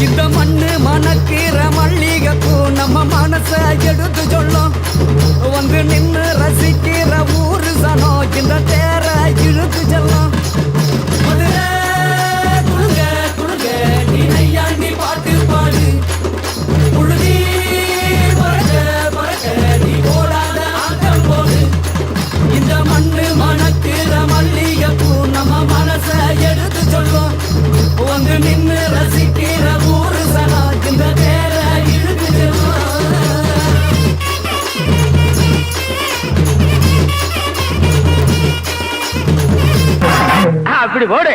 இந்த மண்ணு மணக்கிற மல்லிகைப்பூ. நம்ம மனச எடுத்து சொல்லும். வந்து நின்று ரசிக்கிற ஊரு சனம். இந்த தேர இழுத்து செல்லும். அப்படி போடு.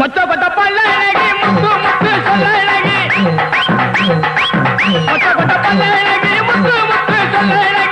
மொத்த பல்ல இழகி முத்து முத்து சொல்ல இழகி மொத்த பல்ல இழகி முத்து முத்து சொல்ல இழகி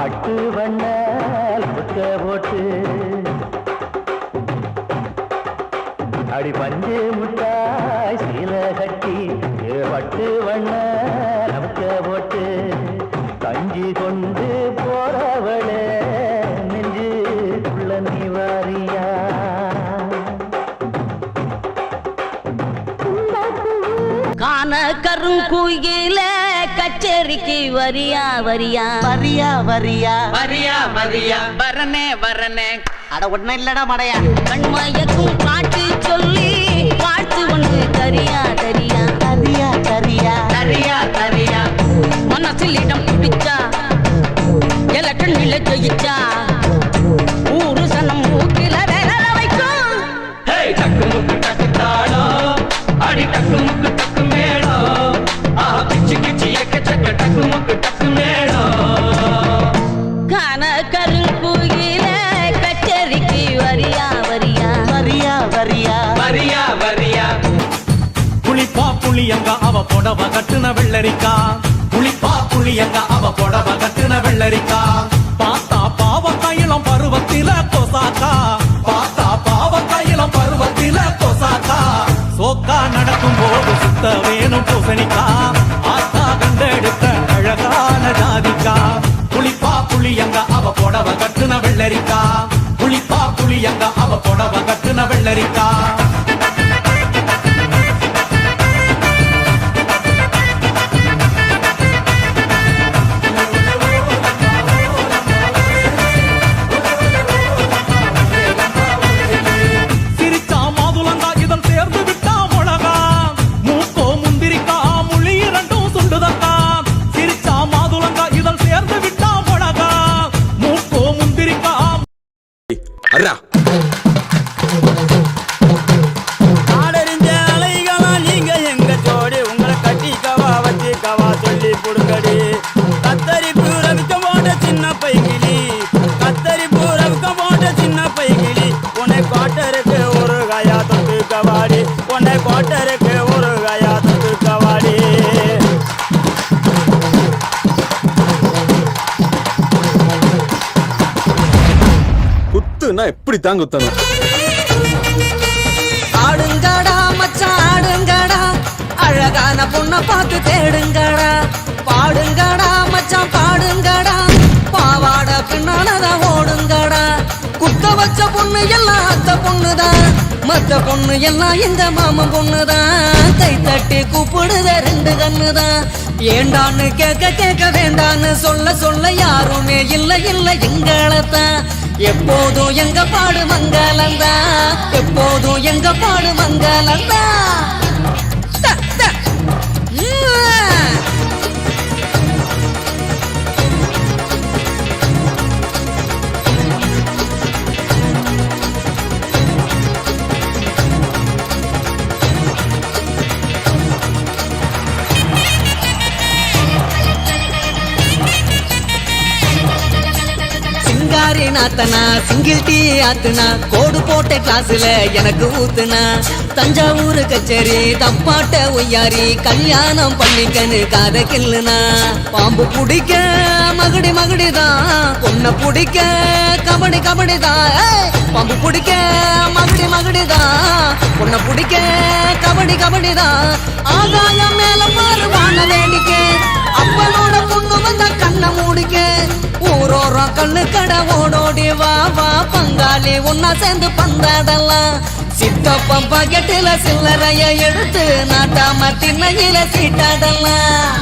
பட்டு வண்ண புக்க போட்டு அடி பஞ்சு முட்டாய் சீல கட்டி பட்டு வண்ண நமக்க போட்டு கஞ்சி கொண்டு போறவளே நெஞ்சு உள்ள நிவாரியா. காண கருங்குயில கச்சேரிக்கு வரியா வரியா? வரியா வரியா. வரியா வரியா. வரனே வரனே. அட ஒன்னும் இல்லடா மடையா. கண்மயக்கும் பாட்டு சொல்லி பாட்டு ஒன்று தரியா தரியா. தரியா தரியா. தரியா தரியா. மனசில் இடம் பிடிச்சா எலக்ஷன் நில ஜெயிச்சா. ஊரு சனம் மூக்கில விரல வைக்கும். ஹே டக்கு முக்கு டக்கு அடி டக்கு முக்கு டக்கு மேளம். புளியங்க அவ புடவ கட்டுன வெள்ளரிக்கா. புளிப்பா புளியங்க அவ புடவ கட்டுன வெள்ளரிக்கா. பார்த்தா பாவக்காயிலம் பருவத்தில கொசாக்கா. பார்த்தா பாவக்காயிலம் பருவத்தில கொசாக்கா. சோக்கா நடக்கும் போது சுத்த வேணும் பூசணிக்கா. புடவ கட்டுன வெள்ளரிக்கா புளிப்பா புளியங்க அவ புடவ கட்டுன வெள்ளரிக்கா அர்ரா குத்தணும்னா எப்படி தான் குத்தணும் ஆடுங்கடா மச்சான் ஆடுங்கடா. அழகான பொண்ண பார்த்து தேடுங்கடா. பாடுங்கடா மச்சான் பாடுங்கடா. பாவாட பின்னாலதான் ஓடுங்கடா. குத்த வச்ச பொண்ணு எல்லாம் அத்த பொண்ணுதான் மத்த பொண்ணு எல்லாம் எங்க மாமன் பொண்ணுதான் கை தட்டி கூப்பிடுத ரெண்டு கண்ணுதான் ஏண்டான்னு கேட்க கேட்க வேண்டான்னு சொல்ல சொல்ல யாருமே இல்லை இல்லை எங்களத்தான் எப்போதும் எங்க பாடு மங்களந்தா? எப்போதும் எங்க பாடு மங்களந்தா? நாத்தனா சிங்கிள் டீ ஆத்துனா கோடு போட்ட கிளாஸ்ல எனக்கு ஊத்துனா. தஞ்சாவூர் கச்சேரி தப்பாட்ட ஒய்யாரி கல்யாணம் பண்ணிக்கன்னு காத கில்லுனா பாம்பு பிடிக்க மகுடி மகுடிதான் பொண்ணை பிடிக்க கபடி கபடிதான் பாம்பு பிடிக்க மகுடி மகுடிதான் பொண்ணை பிடிக்க கபடி கபடிதான் ஆகாயம் மேல பாரு வான வேடிக்கை அப்பனோட பொண்ணு வந்த கண்ணை மூடிக்க. கண்ணு கடை ஓடோடி வா வா பங்காளி. உன்னா சேர்ந்து பந்தாடலாம் சித்தப்பம் பாக்கெட்டில சில்லறைய எடுத்து நாட்டாம திண்ணையில சீட்டாடலாம்